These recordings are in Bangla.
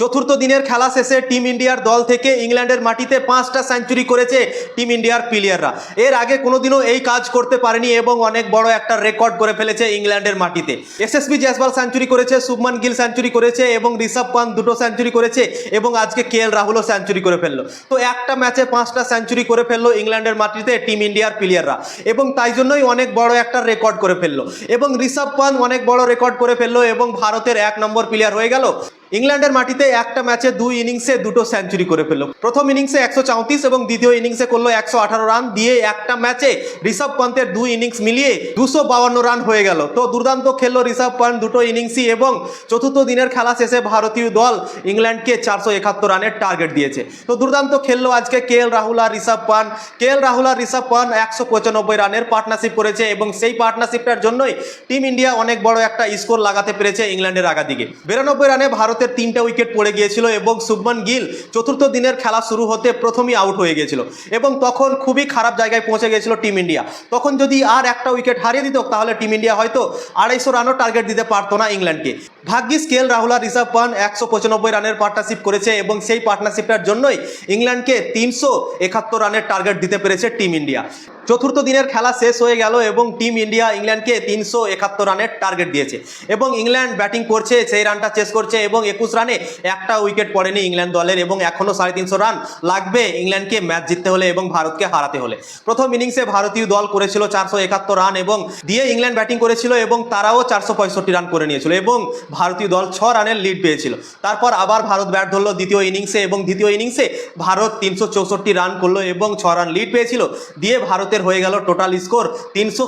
চতুর্থ দিনের খেলা শেষে টিম ইন্ডিয়ার দল থেকে ইংল্যান্ডের মাটিতে পাঁচটা সেঞ্চুরি করেছে টিম ইন্ডিয়ার প্লেয়াররা এর আগে কোনোদিনও এই কাজ করতে পারেনি এবং অনেক বড় একটা রেকর্ড করে ফেলেছে ইংল্যান্ডের মাটিতে। এসএসবি জয়সওয়াল সেঞ্চুরি করেছে শুভমান গিল সেঞ্চুরি করেছে এবং ঋষভ পান্ত দুটো সেঞ্চুরি করেছে এবং আজকে কে এল রাহুলও সেঞ্চুরি করে ফেলল। তো একটা ম্যাচে পাঁচটা সেঞ্চুরি করে ফেলল ইংল্যান্ডের মাটিতে টিম ইন্ডিয়ার প্লেয়াররা এবং তাই জন্যই অনেক বড় একটা রেকর্ড করে ফেলল। এবং ঋষভ পান্ত অনেক বড় রেকর্ড করে ফেলল এবং ভারতের এক নম্বর প্লেয়ার হয়ে গেল। ইংল্যান্ডের মাটিতে একটা ম্যাচে দুই ইনিংসে দুটো সেঞ্চুরি করে ফেলল। প্রথম ইনিংসে একশো চৌত্রিশ এবং দ্বিতীয় ইনিংসে করল একশো আঠারো রান, দিয়ে একটা ম্যাচে ঋষভ পন্থের দুই ইনিংস মিলিয়ে দুশো বাউান্ন রান হয়ে গেল। তো দুর্দান্ত খেললো ঋষভ পন্থ দুটো ইনিংসই এবং চতুর্থ দিনের খেলা শেষে ভারতীয় দল ইংল্যান্ডকে চারশো একাত্তর রানের টার্গেট দিয়েছে। তো দুর্দান্ত খেললো আজকে কে এল রাহুল আর ঋষভ পান কে এল রাহুল আর ঋষভ পান একশো পঁচানব্বই রানের পার্টনারশিপ করেছে এবং সেই পার্টনারশিপটার জন্যই টিম ইন্ডিয়া অনেক বড় একটা স্কোর লাগাতে পেরেছে ইংল্যান্ডের আগা দিকে বিরানব্বই রানে ভারতের তিনটা উইকেট পড়ে গিয়েছিল এবং শুভমান গিল চতুর্থ দিনের খেলা শুরু হতে প্রথমেই আউট হয়ে গিয়েছিল এবং তখন খুবই খারাপ জায়গায় পৌঁছে গিয়েছিল টিম ইন্ডিয়া তখন যদি আর একটা উইকেট হারিয়ে দিত তাহলে টিম ইন্ডিয়া হয়তো আড়াইশো রানও টার্গেট দিতে পারতো না ইংল্যান্ডকে। ভাগ্যিস কেল রাহুল আর ঋষভ পান একশো পঁচানব্বই রানের পার্টনারশিপ করেছে এবং সেই পার্টনারশিপটার জন্যই ইংল্যান্ডকে তিনশো একাত্তর রানের টার্গেট দিতে পেরেছে টিম ইন্ডিয়া। চতুর্থ দিনের খেলা শেষ হয়ে গেল এবং টিম ইন্ডিয়া ইংল্যান্ডকে তিনশো একাত্তর রানের টার্গেট দিয়েছে এবং ইংল্যান্ড ব্যাটিং করছে, সেই রানটা চেস করছে এবং একুশ রানে একটা উইকেট পড়েনি ইংল্যান্ড দলের এবং এখনও সাড়ে তিনশো রান লাগবে ইংল্যান্ডকে ম্যাচ জিততে হলে এবং ভারতকে হারাতে হলে। প্রথম ইনিংসে ভারতীয় দল করেছিল চারশো একাত্তর রান এবং দিয়ে ইংল্যান্ড ব্যাটিং করেছিল এবং তারাও চারশো পঁয়ষট্টি রান করে নিয়েছিল এবং ভারতীয় দল ছ রানের লিড পেয়েছিল। তারপর আবার ভারত ব্যাট ধরলো দ্বিতীয় ইনিংসে এবং দ্বিতীয় ইনিংসে ভারত তিনশো চৌষট্টি রান করল এবং ছ রান লিড পেয়েছিল। দিয়ে ভারতের হয়ে গেল টোটাল স্কোর তিনশো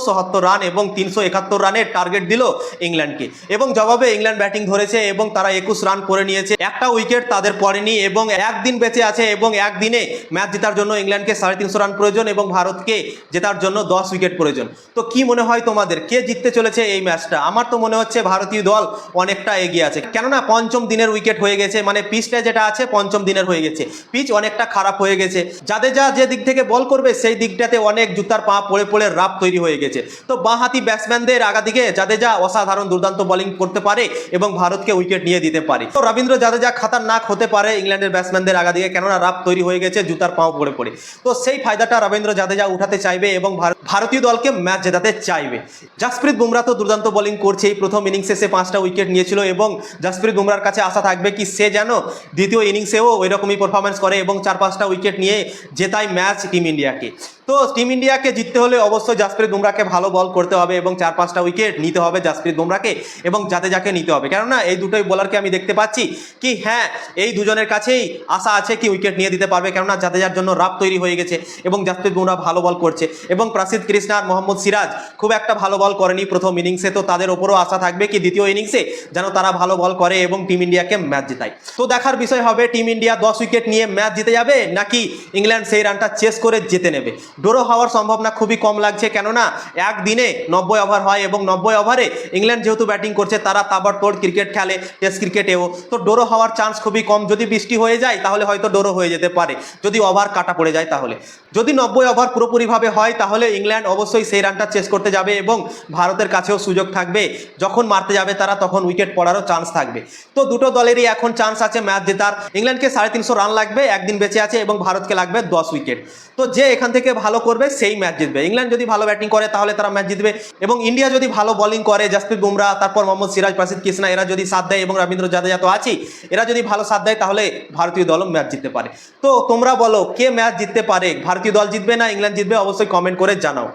রান এবং তিনশো একাত্তর রানের টার্গেট দিল ইংল্যান্ডকে। এবং জবাবে ইংল্যান্ড ব্যাটিং ধরেছে এবং তারা একুশ রান করে নিয়েছে। একটা উইকেট তাদের পড়েনি এবং একদিন বেঁচে আছে এবং একদিনে ম্যাচ জেতার জন্য ইংল্যান্ডকে সাড়ে তিনশো রান প্রয়োজন এবং ভারতকে জেতার জন্য দশ উইকেট প্রয়োজন। তো কি মনে হয় তোমাদের? কে জিততে চলেছে এই ম্যাচটা আমার তো মনে হচ্ছে ভারতীয় দল অনেকটা এগিয়ে আছে। কেননা পঞ্চম দিনের উইকেট হয়ে গেছে মানে পিচটা যেটা আছে পঞ্চম দিনের হয়ে গেছে। পিচ অনেকটা খারাপ হয়ে গেছে। যাদের যা যে দিক থেকে বল করবে, সেই দিকটাতে অনেক জুতার পা পড়ে পড়ে রাপ তৈরি হয়ে গেছে। তো বাঁহাতি ব্যাটসম্যানদের আগা দিকে জাদেজা অসাধারণ দুর্দান্ত বোলিং করতে পারে এবং ভারতকে উইকেট নিয়ে দিতে পারে। তো রবীন্দ্র জাদেজা খাতারনাক হতে পারে ইংল্যান্ডের ব্যাটসম্যানদের আগা দিকে কেননা রাপ তৈরি হয়ে গেছে, জুতার পাও পড়ে পড়ে। তো সেই ফায়দাটা রবীন্দ্র জাদেজা উঠাতে চাইবে এবং ভারতীয় দলকে ম্যাচ জেতাতে চাইবে। জাসপ্রীত বুমরা তো দুর্দান্ত বোলিং করছে, এই প্রথম ইনিংসে সে পাঁচটা উইকেট নিয়েছিল এবং জাসপ্রীত বুমরার কাছে আশা থাকবে কি সে যেন দ্বিতীয় ইনিংসেও ওই রকমই পারফরমেন্স করে এবং চার পাঁচটা উইকেট নিয়ে জেতায় ম্যাচ টিম ইন্ডিয়াকে তো টিম ইন্ডিয়াকে জিততে হলে অবশ্যই জাসপ্রীত বুমরাকে ভালো বল করতে হবে এবং চার পাঁচটা উইকেট নিতে হবে জাসপ্রীত বুমরাকে এবং যাতে যাকে নিতে হবে। কেননা এই দুটোই বোলারকে আমি দেখতে পাচ্ছি কি হ্যাঁ এই দুজনের কাছেই আশা আছে কি উইকেট নিয়ে দিতে পারবে কেননা জাদেজার জন্য রাপ তৈরি হয়ে গেছে এবং জাসপ্রীত বুমরা ভালো বল করছে এবং প্রাসিদ কৃষ্ণা আর মোহাম্মদ সিরাজ খুব একটা ভালো বল করেনি প্রথম ইনিংসে তো তাদের ওপরও আশা থাকবে কি দ্বিতীয় ইনিংসে যেন তারা ভালো বল করে এবং টিম ইন্ডিয়াকে ম্যাচ জেতায়। তো দেখার বিষয় হবে টিম ইন্ডিয়া দশ উইকেট নিয়ে ম্যাচ জিতে যাবে নাকি ইংল্যান্ড সেই রানটা চেস করে জিতে নেবে? ড্রো হওয়ার সম্ভাবনা খুবই কম লাগছে কেননা একদিনে নব্বই ওভার হয় এবং নব্বই ওভারে ইংল্যান্ড যেহেতু ব্যাটিং করছে, তারা তাবড়তোড় ক্রিকেট খেলে টেস্ট ক্রিকেটেও তো ডোরো হওয়ার চান্স খুবই কম। যদি বৃষ্টি হয়ে যায়, তাহলে হয়তো ডোরো হয়ে যেতে পারে। যদি ওভার কাটা পড়ে যায় তাহলে। যদি নব্বই ওভার পুরোপুরিভাবে হয়, তাহলে ইংল্যান্ড অবশ্যই সেই রানটা চেস করতে যাবে এবং ভারতের কাছেও সুযোগ থাকবে। যখন মারতে যাবে তারা, তখন উইকেট পড়ারও চান্স থাকবে। তো দুটো দলেরই এখন চান্স আছে ম্যাচ জেতার। ইংল্যান্ডকে সাড়ে তিনশো রান লাগবে, একদিন বেঁচে আছে এবং ভারতকে লাগবে দশ উইকেট তো যে এখান থেকে ভালো করবে, সেই ম্যাচ জিতবে। ইংল্যান্ড যদি ভালো ব্যাটিং করে, তাহলে তারা ম্যাচ জিতবে। এবং ইন্ডিয়া যদি ভালো বোলিং করে জাসপ্রীত বুমরা তারপর মোহাম্মদ সিরাজ প্রাসিদ কৃষ্ণা এরা যদি সাথ দেয় এবং রবীন্দ্র জাদেজা তো আছেই, এরা যদি ভালো সাথ দেয়, তাহলে ভারতীয় দলও ম্যাচ জিততে পারে। তো তোমরা বলো, কে ম্যাচ জিততে পারে? ভারতীয় দল জিতবে না ইংল্যান্ড জিতবে? অবশ্যই কমেন্ট করে জানাও।